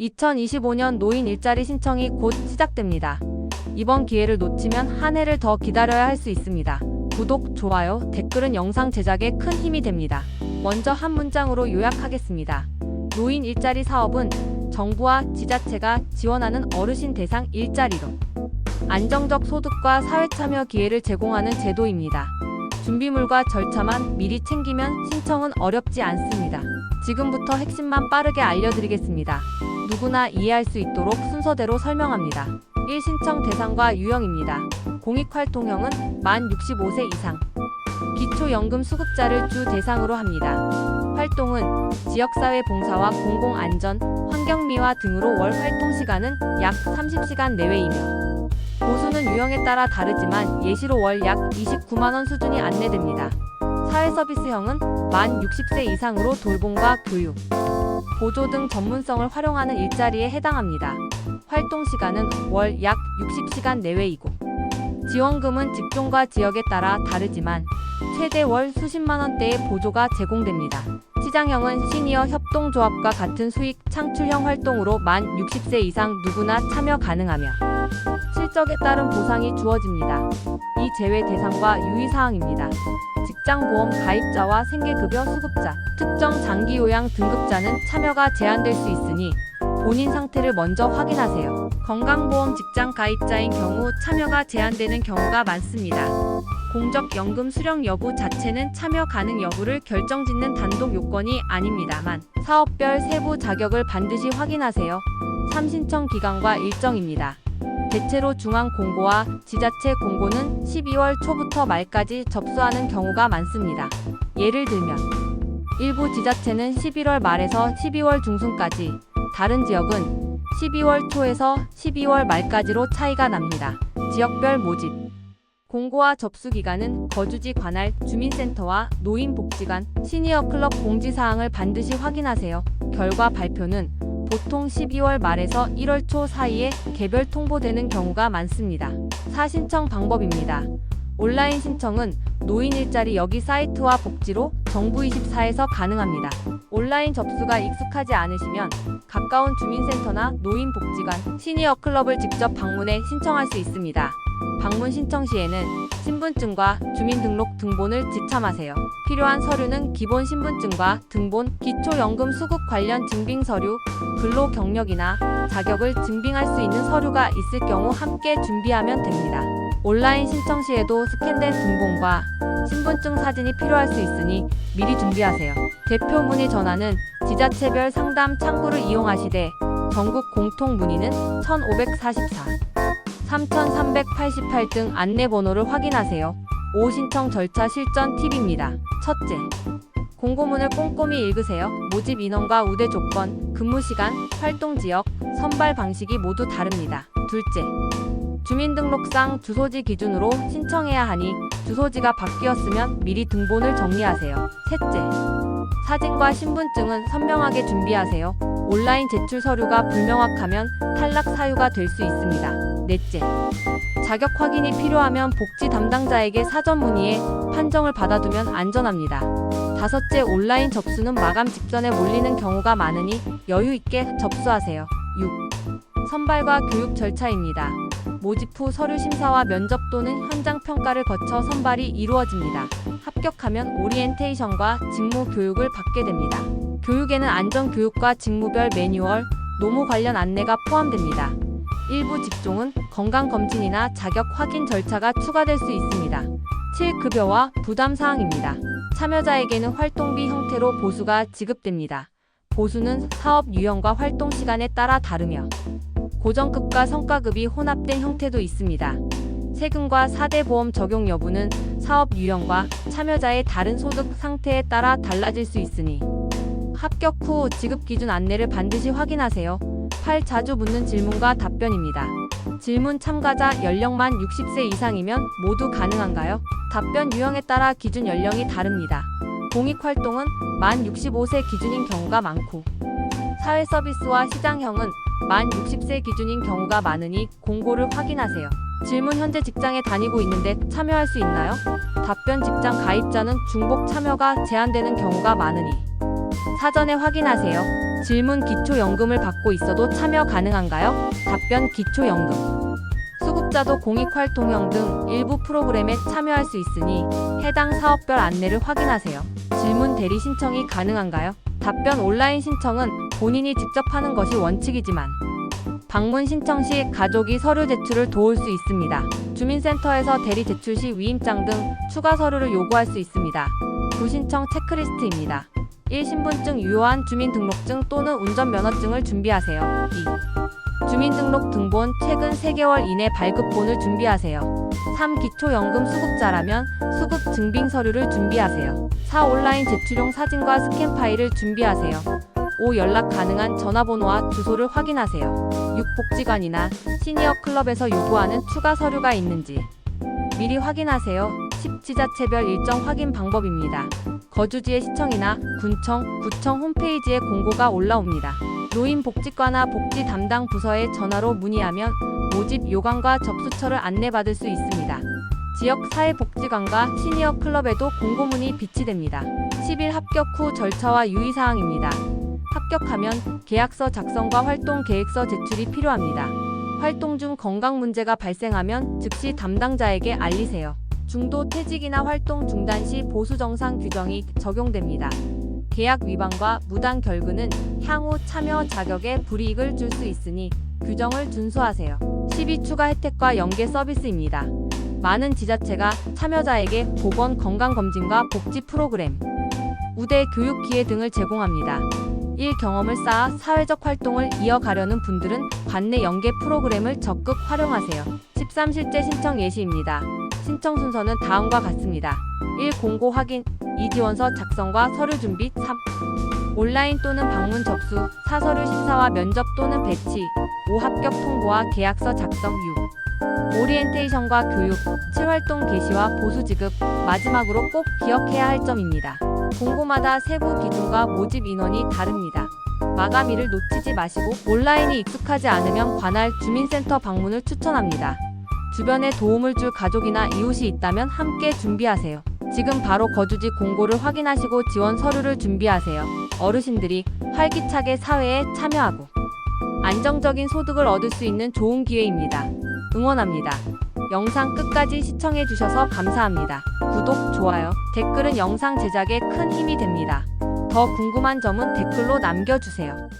2025년 노인 일자리 신청이 곧 시작됩니다. 이번 기회를 놓치면 한 해를 더 기다려야 할 수 있습니다. 구독, 좋아요, 댓글은 영상 제작에 큰 힘이 됩니다. 먼저 한 문장으로 요약하겠습니다. 노인 일자리 사업은 정부와 지자체가 지원하는 어르신 대상 일자리로 안정적 소득과 사회 참여 기회를 제공하는 제도입니다. 준비물과 절차만 미리 챙기면 신청은 어렵지 않습니다. 지금부터 핵심만 빠르게 알려드리겠습니다. 누구나 이해할 수 있도록 순서대로 설명합니다. 1. 신청 대상과 유형입니다. 공익활동형은 만 65세 이상. 기초연금 수급자를 주 대상으로 합니다. 활동은 지역사회 봉사와 공공안전, 환경미화 등으로 월 활동 시간은 약 30시간 내외이며 보수는 유형에 따라 다르지만 예시로 월 약 29만원 수준이 안내됩니다. 사회서비스형은 만 60세 이상으로 돌봄과 교육, 보조 등 전문성을 활용하는 일자리에 해당합니다. 활동 시간은 월 약 60시간 내외이고 지원금은 직종과 지역에 따라 다르지만 최대 월 수십만 원대의 보조가 제공됩니다. 시장형은 시니어 협동조합과 같은 수익 창출형 활동으로 만 60세 이상 누구나 참여 가능하며 실적에 따른 보상이 주어집니다. 이 제외 대상과 유의사항입니다. 직장보험 가입자와 생계급여 수급자, 특정 장기요양 등급자는 참여가 제한될 수 있으니 본인 상태를 먼저 확인하세요. 건강보험 직장 가입자인 경우 참여가 제한되는 경우가 많습니다. 공적연금 수령 여부 자체는 참여 가능 여부를 결정짓는 단독 요건이 아닙니다만 사업별 세부 자격을 반드시 확인하세요. 3. 신청 기간과 일정입니다. 대체로 중앙 공고와 지자체 공고는 12월 초부터 말까지 접수하는 경우가 많습니다. 예를 들면 일부 지자체는 11월 말에서 12월 중순까지, 다른 지역은 12월 초에서 12월 말까지로 차이가 납니다. 지역별 모집 공고와 접수 기간은 거주지 관할 주민센터와 노인복지관, 시니어 클럽 공지사항을 반드시 확인하세요. 결과 발표는 보통 12월 말에서 1월 초 사이에 개별 통보되는 경우가 많습니다. 사신청 방법입니다. 온라인 신청은 노인 일자리 여기 사이트와 복지로 정부24에서 가능합니다. 온라인 접수가 익숙하지 않으시면 가까운 주민센터나 노인복지관, 시니어 클럽을 직접 방문해 신청할 수 있습니다. 방문 신청 시에는 신분증과 주민등록 등본을 지참하세요. 필요한 서류는 기본 신분증과 등본, 기초연금 수급 관련 증빙 서류, 근로 경력이나 자격을 증빙할 수 있는 서류가 있을 경우 함께 준비하면 됩니다. 온라인 신청 시에도 스캔된 등본과 신분증 사진이 필요할 수 있으니 미리 준비하세요. 대표 문의 전화는 지자체별 상담 창구를 이용하시되 전국 공통 문의는 1544, 3388등 안내 번호를 확인하세요. 5. 신청 절차 실전 팁입니다. 첫째, 공고문을 꼼꼼히 읽으세요. 모집 인원과 우대 조건, 근무 시간, 활동 지역, 선발 방식이 모두 다릅니다. 둘째, 주민등록상 주소지 기준으로 신청해야 하니 주소지가 바뀌었으면 미리 등본을 정리하세요. 셋째, 사진과 신분증은 선명하게 준비하세요. 온라인 제출 서류가 불명확하면 탈락 사유가 될 수 있습니다. 넷째, 자격 확인이 필요하면 복지 담당자에게 사전 문의해 판정을 받아두면 안전합니다. 다섯째, 온라인 접수는 마감 직전에 몰리는 경우가 많으니 여유 있게 접수하세요. 6. 선발과 교육 절차입니다. 모집 후 서류 심사와 면접 또는 현장 평가를 거쳐 선발이 이루어집니다. 합격하면 오리엔테이션과 직무 교육을 받게 됩니다. 교육에는 안전 교육과 직무별 매뉴얼, 노무 관련 안내가 포함됩니다. 일부 직종은 건강검진이나 자격 확인 절차가 추가될 수 있습니다. 7. 급여와 부담 사항입니다. 참여자에게는 활동비 형태로 보수가 지급됩니다. 보수는 사업 유형과 활동 시간에 따라 다르며 고정급과 성과급이 혼합된 형태도 있습니다. 세금과 4대 보험 적용 여부는 사업 유형과 참여자의 다른 소득 상태에 따라 달라질 수 있으니 합격 후 지급 기준 안내를 반드시 확인하세요. 8. 자주 묻는 질문과 답변입니다. 질문 참가자 연령만 60세 이상이면 모두 가능한가요? 답변 유형에 따라 기준 연령이 다릅니다. 공익 활동은 만 65세 기준인 경우가 많고 사회 서비스와 시장형은 만 60세 기준인 경우가 많으니 공고를 확인하세요. 질문 현재 직장에 다니고 있는데 참여할 수 있나요? 답변 직장 가입자는 중복 참여가 제한되는 경우가 많으니 사전에 확인하세요. 질문 기초연금을 받고 있어도 참여 가능한가요? 답변 기초연금. 수급자도 공익활동형 등 일부 프로그램에 참여할 수 있으니 해당 사업별 안내를 확인하세요. 질문 대리 신청이 가능한가요? 답변 온라인 신청은 본인이 직접 하는 것이 원칙이지만 방문 신청 시 가족이 서류 제출을 도울 수 있습니다. 주민센터에서 대리 제출 시 위임장 등 추가 서류를 요구할 수 있습니다. 부신청 체크리스트입니다. 1. 신분증 유효한 주민등록증 또는 운전면허증을 준비하세요. 2. 주민등록 등본 최근 3개월 이내 발급본을 준비하세요. 3. 기초연금 수급자라면 수급 증빙 서류를 준비하세요. 4. 온라인 제출용 사진과 스캔 파일을 준비하세요. 5. 연락 가능한 전화번호와 주소를 확인하세요. 6. 복지관이나 시니어 클럽에서 요구하는 추가 서류가 있는지 미리 확인하세요. 10. 지자체별 일정 확인 방법입니다. 거주지의 시청이나 군청, 구청 홈페이지에 공고가 올라옵니다. 노인복지과나 복지 담당 부서에 전화로 문의하면 모집 요강과 접수처를 안내받을 수 있습니다. 지역 사회복지관과 시니어 클럽에도 공고문이 비치됩니다. 10일 합격 후 절차와 유의사항입니다. 합격하면 계약서 작성과 활동 계획서 제출이 필요합니다. 활동 중 건강 문제가 발생하면 즉시 담당자에게 알리세요. 중도 퇴직이나 활동 중단 시 보수 정상 규정이 적용됩니다. 계약 위반과 무단 결근은 향후 참여 자격에 불이익을 줄 수 있으니 규정을 준수하세요. 12 추가 혜택과 연계 서비스입니다. 많은 지자체가 참여자에게 보건 건강검진과 복지 프로그램, 우대 교육 기회 등을 제공합니다. 1. 경험을 쌓아 사회적 활동을 이어가려는 분들은 관내 연계 프로그램을 적극 활용하세요. 13. 실제 신청 예시입니다. 신청 순서는 다음과 같습니다. 1. 공고 확인 2. 지원서 작성과 서류 준비 3. 온라인 또는 방문 접수 4. 서류 심사와 면접 또는 배치 5. 합격 통보와 계약서 작성 6. 오리엔테이션과 교육 7. 활동 개시와 보수 지급 마지막으로 꼭 기억해야 할 점입니다. 공고마다 세부 기준과 모집 인원이 다릅니다. 마감일을 놓치지 마시고 온라인이 익숙하지 않으면 관할 주민센터 방문을 추천합니다. 주변에 도움을 줄 가족이나 이웃이 있다면 함께 준비하세요. 지금 바로 거주지 공고를 확인하시고 지원 서류를 준비하세요. 어르신들이 활기차게 사회에 참여하고 안정적인 소득을 얻을 수 있는 좋은 기회입니다. 응원합니다. 영상 끝까지 시청해주셔서 감사합니다. 구독, 좋아요, 댓글은 영상 제작에 큰 힘이 됩니다. 더 궁금한 점은 댓글로 남겨주세요.